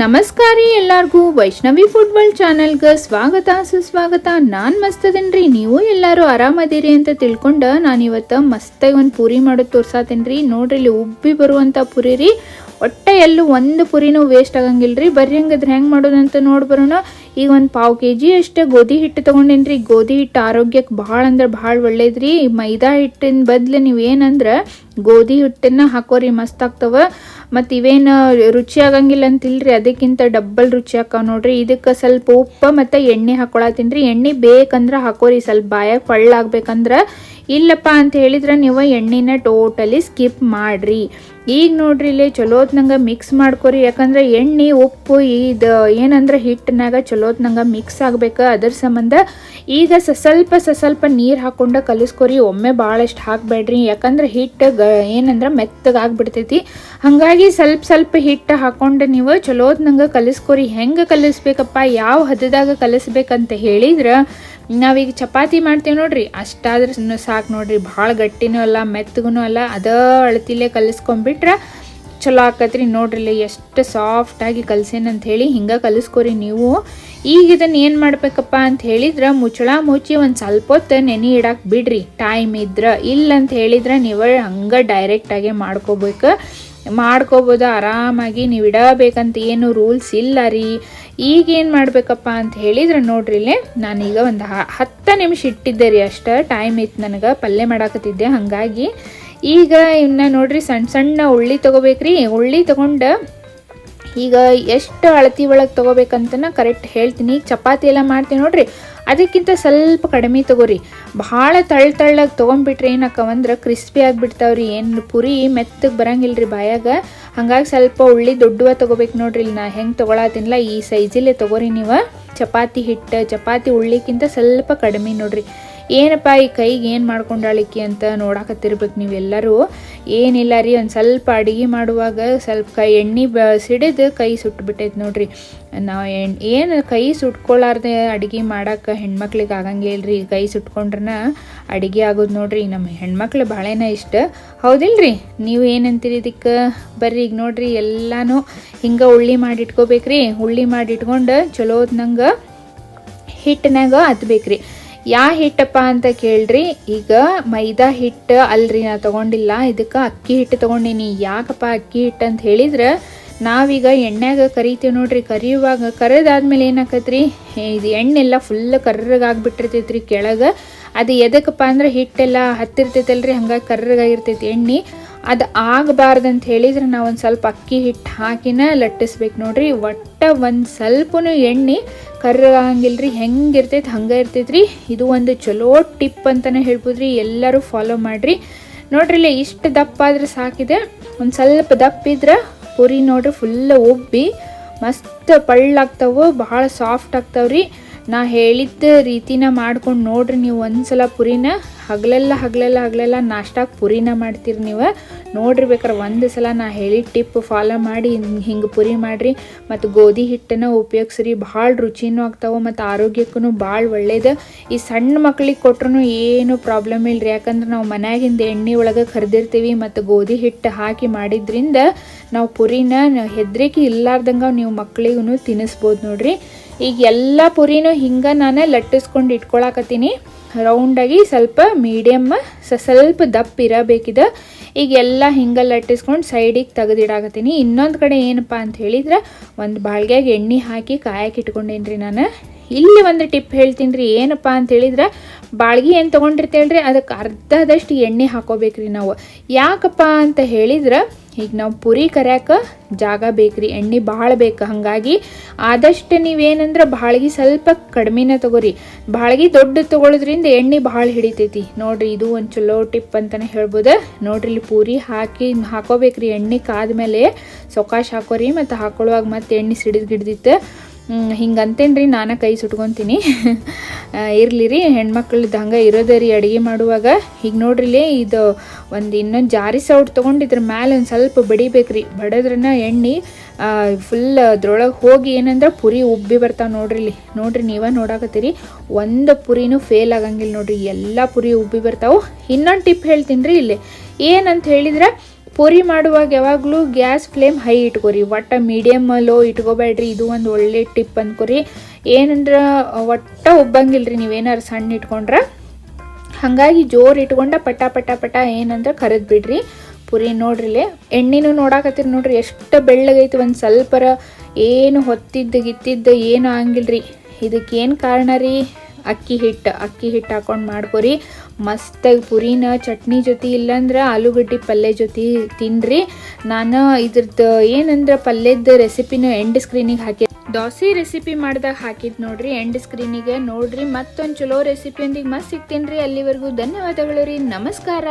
ನಮಸ್ಕಾರ ರೀ ಎಲ್ಲಾರ್ಗೂ. ವೈಷ್ಣವಿ ಫುಟ್ಬಾಲ್ ಚಾನಲ್ಗೆ ಸ್ವಾಗತ, ಸುಸ್ವಾಗತ. ನಾನು ಮಸ್ತದೇನ್ರಿ? ನೀವು ಎಲ್ಲರೂ ಆರಾಮದಿರಿ ಅಂತ ತಿಳ್ಕೊಂಡು ನಾನು ಇವತ್ತು ಮಸ್ತಾಗಿ ಒಂದು ಪೂರಿ ಮಾಡೋದು ತೋರ್ಸಾತೇನ್ರಿ. ನೋಡ್ರಿ, ಇಲ್ಲಿ ಉಬ್ಬಿ ಬರುವಂಥ ಪುರಿ ರೀ ಒಟ್ಟೆ ಎಲ್ಲೂ ಒಂದು ಪುರಿನೂ ವೇಸ್ಟ್ ಆಗಂಗಿಲ್ಲ ರೀ ಬರ್ರಿ ಹಂಗದ್ರೆ ಹೆಂಗೆ ಮಾಡೋದಂತ ನೋಡಿ ಬರೋಣ. ಈಗ ಒಂದು ಪಾವು ಕೆ ಜಿ ಅಷ್ಟೇ ಗೋಧಿ ಹಿಟ್ಟು ತೊಗೊಂಡೇನ್ರಿ. ಗೋಧಿ ಹಿಟ್ಟು ಆರೋಗ್ಯಕ್ಕೆ ಭಾಳ ಅಂದ್ರೆ ಭಾಳ ಒಳ್ಳೇದ್ರಿ. ಮೈದಾ ಹಿಟ್ಟಿನ ಬದಲು ನೀವು ಏನಂದ್ರೆ ಗೋಧಿ ಹಿಟ್ಟನ್ನು ಹಾಕೋರಿ, ಮಸ್ತ್ ಆಗ್ತವ. ಮತ್ತು ಇವೇನು ರುಚಿ ಆಗಂಗಿಲ್ಲ ಅಂತಿಲ್ರಿ, ಅದಕ್ಕಿಂತ ಡಬ್ಬಲ್ ರುಚಿ ಆಕಾವ ನೋಡ್ರಿ. ಇದಕ್ಕೆ ಸ್ವಲ್ಪ ಉಪ್ಪು ಮತ್ತು ಎಣ್ಣೆ ಹಾಕೊಳತ್ತೀನಿ ತಿನ್ರಿ ಎಣ್ಣೆ ಬೇಕಂದ್ರೆ ಹಾಕೋರಿ, ಸ್ವಲ್ಪ ಬಾಯಾಗ ಆಗ್ಬೇಕಂದ್ರೆ ಇಲ್ಲಪ್ಪ ಅಂತ ಹೇಳಿದ್ರೆ ನೀವು ಎಣ್ಣೆನ ಟೋಟಲಿ ಸ್ಕಿಪ್ ಮಾಡ್ರಿ. ಈಗ ನೋಡ್ರಿ ಇಲ್ಲಿ ಚಲೋತ್ನಂಗೆ ಮಿಕ್ಸ್ ಮಾಡ್ಕೊರಿ. ಯಾಕಂದ್ರೆ ಎಣ್ಣೆ, ಉಪ್ಪು, ಇದು, ಏನಂದ್ರೆ ಹಿಟ್ಟಿನಾಗ ಚಲೋತ್ನಂಗೆ ಮಿಕ್ಸ್ ಆಗ್ಬೇಕು. ಅದ್ರ ಸಂಬಂಧ ಈಗ ಸ, ಸ್ವಲ್ಪ ನೀರು ಹಾಕೊಂಡು ಕಲಿಸ್ಕೊರಿ. ಒಮ್ಮೆ ಭಾಳಷ್ಟು ಹಾಕಬೇಡ್ರಿ. ಯಾಕಂದ್ರೆ ಹಿಟ್ಟು ಗ, ಏನಂದ್ರೆ ಮೆತ್ತಗೆ ಆಗ್ಬಿಡ್ತೈತಿ ಹಾಗಾಗಿ ಸ್ವಲ್ಪ ಸ್ವಲ್ಪ ಹಿಟ್ಟು ಹಾಕೊಂಡು ನೀವು ಚಲೋತ್ನಂಗೆ ಕಲಿಸ್ಕೊರಿ. ಹೆಂಗೆ ಕಲಿಸ್ಬೇಕಪ್ಪ? ಯಾವ ಹದದಾಗ ಕಲಿಸ್ಬೇಕಂತ ಹೇಳಿದ್ರೆ ನಾವೀಗ ಚಪಾತಿ ಮಾಡ್ತೀವಿ ನೋಡ್ರಿ. ಅಷ್ಟಾದ್ರೂ ಸಾಕು ನೋಡ್ರಿ. ಭಾಳ ಗಟ್ಟಿನೂ ಅಲ್ಲ ಮೆತ್ತಗೂ ಅಲ್ಲ. ಅದ ಅಳತಿಲೇ ಕಲಿಸ್ಕೊಂಬಿಟ್ರೆ ಚಲೋ ಆಕತ್ರಿ ನೋಡ್ರಿ ಎಷ್ಟು ಸಾಫ್ಟಾಗಿ ಕಲ್ಸೇನಂತ ಹೇಳಿ ಹಿಂಗೆ ಕಲಿಸ್ಕೊರಿ ನೀವು. ಈಗ ಇದನ್ನು ಏನು ಮಾಡಬೇಕಪ್ಪ ಅಂತ ಹೇಳಿದ್ರೆ ಮುಚ್ಚಳ ಮುಚ್ಚಿ ಒಂದು ಸ್ವಲ್ಪ ಹೊತ್ತು ನೆನೆ ಇಡಕ್ಕೆ ಬಿಡ್ರಿ. ಟೈಮ್ ಇದ್ರೆ. ಇಲ್ಲ ಅಂತ ಹೇಳಿದ್ರೆ ನೀವು ಹಂಗೆ ಡೈರೆಕ್ಟಾಗೆ ಮಾಡ್ಕೋಬೇಕು. ಮಾಡ್ಕೋಬೋದು, ಆರಾಮಾಗಿ ನೀವು ಇಡಬೇಕಂತ ಏನು ರೂಲ್ಸ್ ಇಲ್ಲ ರೀ. ಈಗ ಏನು ಮಾಡಬೇಕಪ್ಪ ಅಂತ ಹೇಳಿದ್ರೆ ನೋಡ್ರಿ ಇಲ್ಲೇ, ನಾನೀಗ ಒಂದು ಹತ್ತು ನಿಮಿಷ ಇಟ್ಟಿದ್ದೆ ರೀ ಅಷ್ಟು ಟೈಮ್ ಇತ್ತು ನನಗೆ, ಪಲ್ಯ ಮಾಡಾಕತ್ತಿದ್ದೆ, ಹಾಗಾಗಿ ಈಗ ಇನ್ನು ನೋಡ್ರಿ ಸಣ್ಣ ಸಣ್ಣ ಉಳ್ಳಿ ತೊಗೋಬೇಕ್ರಿ. ಉಳ್ಳಿ ತೊಗೊಂಡು ಈಗ ಎಷ್ಟು ಅಳತಿ ಒಳಗೆ ತೊಗೋಬೇಕಂತನ ಕರೆಕ್ಟ್ ಹೇಳ್ತೀನಿ. ಚಪಾತಿ ಎಲ್ಲ ಮಾಡ್ತೀನಿ ನೋಡ್ರಿ. ಅದಕ್ಕಿಂತ ಸ್ವಲ್ಪ ಕಡಿಮೆ ತೊಗೋರಿ. ಭಾಳ ತಳ್ಳ ತಳ್ಳಗೆ ತೊಗೊಂಬಿಟ್ರೆ ಏನಕ್ಕವಂದ್ರೆ ಕ್ರಿಸ್ಪಿ ಆಗಿಬಿಡ್ತಾವ್ರಿ. ಏನು ಪುರಿ ಮೆತ್ತಗೆ ಬರಂಗಿಲ್ಲ ರೀ ಬಾಯಾಗ. ಹಂಗಾಗಿ ಸ್ವಲ್ಪ ಉಳ್ಳಿ ದೊಡ್ಡವ ತೊಗೋಬೇಕು ನೋಡ್ರಿ. ನಾ ಹೆಂಗೆ ತೊಗೊಳತ್ತೀನಿಲ್ಲ ಈ ಸೈಜಲ್ಲೇ ತೊಗೋರಿ ನೀವು. ಚಪಾತಿ ಹಿಟ್ಟು, ಚಪಾತಿ ಉಳ್ಳಿಕ್ಕಿಂತ ಸ್ವಲ್ಪ ಕಡಿಮೆ ನೋಡ್ರಿ. ಏನಪ್ಪ ಈ ಕೈಗೆ ಏನು ಮಾಡ್ಕೊಂಡಾಳಿಕ್ಕಿ ಅಂತ ನೋಡಾಕತ್ತಿರ್ಬೇಕು ನೀವೆಲ್ಲರೂ? ಏನಿಲ್ಲ ರೀ, ಒಂದು ಸ್ವಲ್ಪ ಅಡುಗೆ ಮಾಡುವಾಗ ಸ್ವಲ್ಪ ಕೈ ಎಣ್ಣೆ ಬ, ಸಿಡಿದು ಕೈ ಸುಟ್ಬಿಟ್ಟೈತೆ ನೋಡ್ರಿ. ನಾವು ಎಣ್, ಏನು ಕೈ ಸುಟ್ಕೊಳ್ಳಾರ್ದೆ ಅಡುಗೆ ಮಾಡಕ್ಕೆ ಹೆಣ್ಮಕ್ಳಿಗೆ ಆಗಂಗೆ ಇಲ್ರಿ. ಕೈ ಸುಟ್ಕೊಂಡ್ರನ ಅಡುಗೆ ಆಗೋದು ನೋಡ್ರಿ. ನಮ್ಮ ಹೆಣ್ಮಕ್ಳು ಭಾಳೇನ ಇಷ್ಟ. ಹೌದಿಲ್ರಿ? ನೀವು ಏನಂತೀರಿ ಇದಕ್ಕೆ? ಬರ್ರಿ ಈಗ ನೋಡ್ರಿ, ಎಲ್ಲಾನು ಹಿಂಗೆ ಉಳ್ಳಿ ಮಾಡಿಟ್ಕೋಬೇಕ್ರಿ. ಉಳ್ಳಿ ಮಾಡಿಟ್ಕೊಂಡು ಚಲೋದ್ ನಂಗೆ ಹಿಟ್ಟಿನಾಗ ಹತ್ಬೇಕ್ರಿ. ಯಾ ಹಿಟ್ಟಪ್ಪ ಅಂತ ಕೇಳ್ರಿ, ಈಗ ಮೈದಾ ಹಿಟ್ಟು ಅಲ್ರಿ, ನಾ ತಗೊಂಡಿಲ್ಲ. ಇದಕ್ಕೆ ಅಕ್ಕಿ ಹಿಟ್ಟು ತಗೊಂಡಿನಿ. ಯಾಕಪ್ಪ ಅಕ್ಕಿ ಹಿಟ್ಟು ಅಂತ ಹೇಳಿದ್ರೆ, ನಾವೀಗ ಎಣ್ಣೆಗ ಕರಿತೀವಿ ನೋಡ್ರಿ. ಕರಿಯುವಾಗ ಕರೆದಾದ್ಮೇಲೆ ಏನಾಕತ್ರಿ? ಇದು ಎಣ್ಣೆಲ್ಲ ಫುಲ್ ಕರ್ರಗಾಗ್ಬಿಟ್ಟಿರ್ತೈತ್ರಿ ಕೆಳಗೆ. ಅದು ಎದಕ್ಕಪ್ಪ ಅಂದ್ರೆ ಹಿಟ್ಟೆಲ್ಲ ಹತ್ತಿರ್ತೈತಲ್ರಿ ಹಂಗಾಗಿ ಕರ್ರಗಾಗಿರ್ತೈತಿ ಎಣ್ಣೆ. ಅದು ಆಗಬಾರ್ದು ಅಂತ ಹೇಳಿದ್ರೆ ನಾವು ಒಂದು ಸ್ವಲ್ಪ ಅಕ್ಕಿ ಹಿಟ್ಟು ಹಾಕಿನ ಲಟ್ಟಿಸ್ಬೇಕು ನೋಡ್ರಿ. ಒಟ್ಟ ಒಂದು ಸ್ವಲ್ಪನೂ ಎಣ್ಣೆ ಕರ್ರಗಂಗಿಲ್ಲ ರೀ ಹೆಂಗೆ ಇರ್ತೈತೆ ಹಂಗೆ ಇರ್ತೈತೆ ಇದು ಒಂದು ಚಲೋ ಟಿಪ್ ಅಂತಲೇ ಹೇಳ್ಬೋದ್ರಿ. ಎಲ್ಲರೂ ಫಾಲೋ ಮಾಡಿರಿ. ನೋಡ್ರಿ ಇಲ್ಲ ಇಷ್ಟು ದಪ್ಪ ಆದ್ರೆ ಸಾಕಿದೆ. ಒಂದು ಸ್ವಲ್ಪ ದಪ್ಪ ಇದ್ರೆ ಪುರಿ ನೋಡ್ರಿ ಫುಲ್ ಉಬ್ಬಿ ಮಸ್ತ್ ಪಳ್ಳಾಗ್ತಾವೆ, ಭಾಳ ಸಾಫ್ಟ್ ಆಗ್ತಾವ್ರಿ. ನಾ ಹೇಳಿದ್ದ ರೀತಿನ ಮಾಡ್ಕೊಂಡು ನೋಡ್ರಿ ನೀವು ಒಂದ್ಸಲ ಪುರಿನ, ಹಗಲೆಲ್ಲ ಹಗಲೆಲ್ಲ ಹಗಲೆಲ್ಲ ನಾಷ್ಟಾಗಿ ಪುರಿನ ಮಾಡ್ತೀರಿ ನೀವು. ನೋಡ್ರಿ ಬೇಕಾರೆ ಒಂದು ಸಲ ನಾ ಹೇಳಿ ಟಿಪ್ ಫಾಲೋ ಮಾಡಿ, ಹಿಂಗೆ ಪುರಿ ಮಾಡಿರಿ. ಮತ್ತು ಗೋಧಿ ಹಿಟ್ಟನ್ನು ಉಪಯೋಗಿಸ್ರಿ, ಭಾಳ ರುಚಿನೂ ಆಗ್ತಾವೆ ಮತ್ತು ಆರೋಗ್ಯಕ್ಕೂ ಭಾಳ ಒಳ್ಳೇದು. ಈ ಸಣ್ಣ ಮಕ್ಳಿಗೆ ಕೊಟ್ರೂ ಏನು ಪ್ರಾಬ್ಲಮ್ ಇಲ್ಲ ರೀ ಯಾಕಂದ್ರೆ ನಾವು ಮನ್ಯಾಗಿಂದ ಎಣ್ಣೆ ಒಳಗೆ ಕರೆದಿರ್ತೀವಿ, ಮತ್ತು ಗೋಧಿ ಹಿಟ್ಟು ಹಾಕಿ ಮಾಡಿದ್ರಿಂದ ನಾವು ಪುರಿನ ಹೆದ್ರಿಕೆ ಇಲ್ಲಾರ್ದಂಗೆ ನೀವು ಮಕ್ಳಿಗೂ ತಿನ್ನಿಸ್ಬೋದು ನೋಡ್ರಿ. ಈಗ ಎಲ್ಲ ಪುರಿನೂ ಹಿಂಗೆ ನಾನು ಲಟ್ಟಿಸ್ಕೊಂಡು ಇಟ್ಕೊಳಕತ್ತೀನಿ. ರೌಂಡಾಗಿ ಸ್ವಲ್ಪ ಮೀಡಿಯಮ್ ಸ್ವಲ್ಪ ದಪ್ಪ ಇರಬೇಕಿದೆ. ಈಗ ಎಲ್ಲ ಹಿಂಗೆ ಲಟ್ಟಿಸ್ಕೊಂಡು ಸೈಡಿಗೆ ತೆಗೆದಿಡಾಕತ್ತೀನಿ. ಇನ್ನೊಂದು ಕಡೆ ಏನಪ್ಪ ಅಂತ ಹೇಳಿದ್ರೆ ಒಂದು ಬಾಳ್ಗ್ಯಾಗ ಎಣ್ಣೆ ಹಾಕಿ ಕಾಯಕ್ಕೆ ಇಟ್ಕೊಂಡೇನಿ ರೀ ನಾನು. ಇಲ್ಲಿ ಒಂದು ಟಿಪ್ ಹೇಳ್ತೀನಿ ರೀ ಏನಪ್ಪ ಅಂತ ಹೇಳಿದ್ರೆ ಬಾಳ್ಗಿ ಏನು ತೊಗೊಂಡಿರ್ತೇಳ್ರಿ ಅದಕ್ಕೆ ಅರ್ಧದಷ್ಟು ಎಣ್ಣೆ ಹಾಕೋಬೇಕ್ರಿ ನಾವು. ಯಾಕಪ್ಪ ಅಂತ ಹೇಳಿದ್ರೆ ಈಗ ನಾವು ಪುರಿ ಕರ್ಯಾಕ ಜಾಗ ಬೇಕ್ರಿ, ಎಣ್ಣೆ ಭಾಳ ಬೇಕು. ಹಾಗಾಗಿ ಆದಷ್ಟು ನೀವೇನಂದ್ರೆ ಭಾಳಗಿ ಸ್ವಲ್ಪ ಕಡಿಮೆನೇ ತಗೋರಿ. ಭಾಳಗಿ ದೊಡ್ಡ ತೊಗೊಳೋದ್ರಿಂದ ಎಣ್ಣೆ ಭಾಳ ಹಿಡಿತೈತಿ. ನೋಡ್ರಿ ಇದು ಒಂದು ಚಲೋ ಟಿಪ್ ಅಂತಲೇ ಹೇಳ್ಬೋದು. ನೋಡ್ರಿ ಇಲ್ಲಿ ಪೂರಿ ಹಾಕಿ ಹಾಕೋಬೇಕ್ರಿ. ಎಣ್ಣೆ ಕಾದ್ಮೇಲೆ ಸೊಕಾಶ್ ಹಾಕೋರಿ ಮತ್ತು ಹಾಕೊಳ್ಳುವಾಗ ಮತ್ತೆ ಎಣ್ಣೆ ಸಿಡಿದು ಗಿಡ್ದಿತ್ತು. ಹಿಂಗೆ ರೀ ನಾನು ಕೈ ಸುಟ್ಕೊತೀನಿ. ಇರಲಿ ರೀ ಹೆಣ್ಮಕ್ಳದ್ದು ಹಂಗೆ ಇರೋದೇ ರೀ ಅಡುಗೆ ಮಾಡುವಾಗ. ಈಗ ನೋಡ್ರಿಲಿ, ಇದು ಒಂದು ಇನ್ನೊಂದು ಜಾರಿ ಸೌಟ್ ತೊಗೊಂಡಿದ್ರ ಮ್ಯಾಲೆ ಒಂದು ಸ್ವಲ್ಪ ಬಡಿಬೇಕ್ರಿ. ಬಡದ್ರನ್ನ ಎಣ್ಣೆ ಫುಲ್ ಅದ್ರೊಳಗೆ ಹೋಗಿ ಏನಂದ್ರೆ ಪುರಿ ಉಬ್ಬಿ ಬರ್ತಾವೆ ನೋಡ್ರಿ ಇಲ್ಲಿ ನೋಡ್ರಿ, ನೀವೇ ನೋಡಾಕತ್ತೀರಿ, ಒಂದು ಪುರಿನೂ ಫೇಲ್ ಆಗಂಗಿಲ್ಲ ನೋಡ್ರಿ. ಎಲ್ಲ ಪುರಿ ಉಬ್ಬಿ ಬರ್ತಾವೆ. ಇನ್ನೊಂದು ಟಿಪ್ ಹೇಳ್ತೀನಿ ರೀ ಇಲ್ಲಿ. ಏನಂತ ಹೇಳಿದ್ರೆ ಪೂರಿ ಮಾಡುವಾಗ ಯಾವಾಗಲೂ ಗ್ಯಾಸ್ ಫ್ಲೇಮ್ ಹೈ ಇಟ್ಕೊರಿ, ಒಟ್ಟು ಮೀಡಿಯಮ್ ಲೋ ಇಟ್ಕೋಬೇಡ್ರಿ, ಇದು ಒಂದು ಒಳ್ಳೆ ಟಿಪ್ ಅಂದ್ಕೊರಿ ಏನಂದ್ರೆ, ಒಟ್ಟ ನೀವು ನೀವೇನಾರು ಸಣ್ಣ ಇಟ್ಕೊಂಡ್ರೆ. ಹಾಗಾಗಿ ಜೋರು ಇಟ್ಕೊಂಡ ಪಟ ಪಟ ಪಟ ಏನಂದ್ರೆ ಕರೆದು ಬಿಡ್ರಿ. ಪುರಿ ನೋಡ್ರಿಲೆ, ಎಣ್ಣೆನೂ ನೋಡಾಕತ್ತೀರಿ ನೋಡ್ರಿ, ಎಷ್ಟು ಬೆಳ್ಳಗೈತಿ, ಒಂದು ಸ್ವಲ್ಪರ ಏನು ಹೊತ್ತಿದ್ದ ಗಿತ್ತಿದ್ದ ಏನು ಆಗಂಗಿಲ್ರಿ ಇದಕ್ಕೇನು ಕಾರಣ ರೀ? ಅಕ್ಕಿ ಹಿಟ್ಟು ಅಕ್ಕಿ ಹಿಟ್ಟು ಹಾಕೊಂಡು ಮಾಡ್ಕೊರಿ. ಮಸ್ತಾಗಿ ಪುರಿನ ಚಟ್ನಿ ಜೊತೆ ಇಲ್ಲಾಂದ್ರೆ ಆಲೂಗಡ್ಡೆ ಪಲ್ಯ ಜೊತೆ ತಿನ್ರಿ. ನಾನು ಇದ್ರದ್ದು ಏನಂದ್ರೆ ಪಲ್ಯದ ರೆಸಿಪಿನ ಎಂಡ್ ಸ್ಕ್ರೀನಿಗೆ ಹಾಕಿ ದೋಸೆ ರೆಸಿಪಿ ಮಾಡ್ದಾಗ ಹಾಕಿದ್ ನೋಡ್ರಿ ಎಂಡ್ ಸ್ಕ್ರೀನಿಗೆ ನೋಡ್ರಿ. ಮತ್ತೊಂದು ಚಲೋ ರೆಸಿಪಿಯೊಂದಿಗೆ ಮಸ್ತ್ ಸಿಗ್ತೀನಿ ರೀ. ಅಲ್ಲಿವರೆಗೂ ಧನ್ಯವಾದಗಳು ರೀ. ನಮಸ್ಕಾರ.